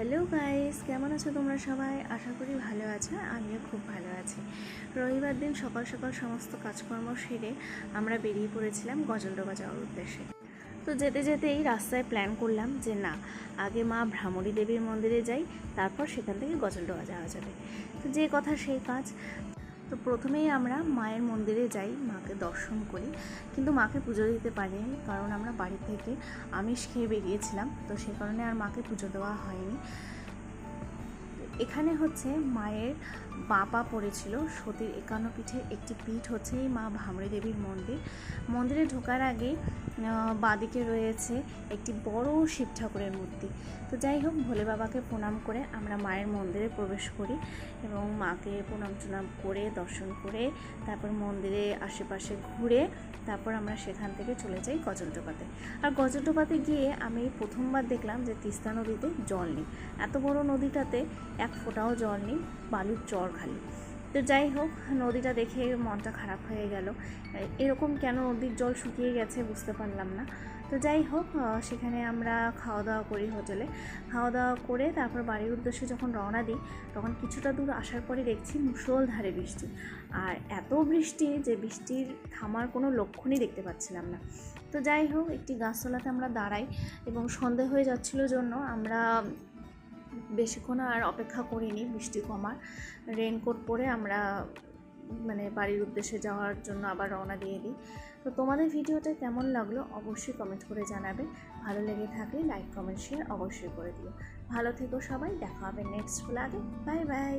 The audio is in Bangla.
হ্যালো গাইস, কেমন আছো তোমরা সবাই? আশা করি ভালো আছো, আমিও খুব ভালো আছি। রবিবার দিন সকাল সকাল সমস্ত কাজকর্ম সেরে আমরা বেরিয়ে পড়েছিলাম গজলডোবা যাওয়ার উদ্দেশ্যে। তো যেতে যেতেই রাস্তায় প্ল্যান করলাম যে না, আগে মা ভ্রামরী দেবীর মন্দিরে যাই, তারপর সেখান থেকে গজলডোবা যাওয়া যাবে। তো যে কথা সেই কাজ। তো প্রথমেই আমরা মায়ের মন্দিরে যাই, মাকে দর্শন করি। কিন্তু মাকে পুজো দিতে পারিনি, কারণ আমরা বাড়ি থেকে আমিষ খেয়ে বেরিয়েছিলাম। তো সে কারণে আর মাকে পুজো দেওয়া হয়নি। এখানে হচ্ছে মায়ের বাপা পড়েছিল সতীর একান্ন পিঠে একটি পীঠ হচ্ছে এই মা ভামড়ি দেবীর মন্দির। মন্দিরে ঢোকার আগে বাঁদিকে রয়েছে একটি বড় শিব ঠাকুরের মূর্তি। তো যাই হোক, ভোলে বাবাকে প্রণাম করে আমরা মায়ের মন্দিরে প্রবেশ করি এবং মাকে প্রণাম টুনাম করে, দর্শন করে, তারপর মন্দিরে আশেপাশে ঘুরে, তারপর আমরা সেখান থেকে চলে যাই গজলডোবাতে আর গজলডোবাতে গিয়ে আমি প্রথমবার দেখলাম যে তিস্তা নদীতে জল নেই। এত বড় নদীটাতে এক ফোঁটাও জল নেই, বালুর চর খালি। তো যাই হোক, নদীটা দেখে মনটা খারাপ হয়ে গেল। এরকম কেন নদীর জল শুকিয়ে গেছে বুঝতে পারলাম না। তো যাই হোক সেখানে আমরা খাওয়া দাওয়া করি হোটেলে। খাওয়া দাওয়া করে তারপর বাড়ির উদ্দেশ্যে যখন রওনা দিই, তখন কিছুটা দূর আসার পরে দেখছি মুষলধারে বৃষ্টি। আর এত বৃষ্টি যে বৃষ্টির থামার কোনো লক্ষণই দেখতে পাচ্ছিলাম না। তো যাই হোক, একটি গাছতলাতে আমরা দাঁড়াই এবং সন্দেহ হয়ে যাচ্ছিল জন্য আমরা বেশিক্ষণ আর অপেক্ষা করিনি, বৃষ্টি কমার। রেনকোট পরে আমরা মানে বাড়ির উদ্দেশ্যে যাওয়ার জন্য আবার রওনা দিয়ে দিই। তো তোমাদের ভিডিওটা কেমন লাগল অবশ্যই কমেন্ট করে জানাবে। ভালো লেগে থাকলে লাইক কমেন্ট শেয়ার অবশ্যই করে দিও। ভালো থেকো সবাই, দেখা হবে নেক্সট ব্লগে বাই বাই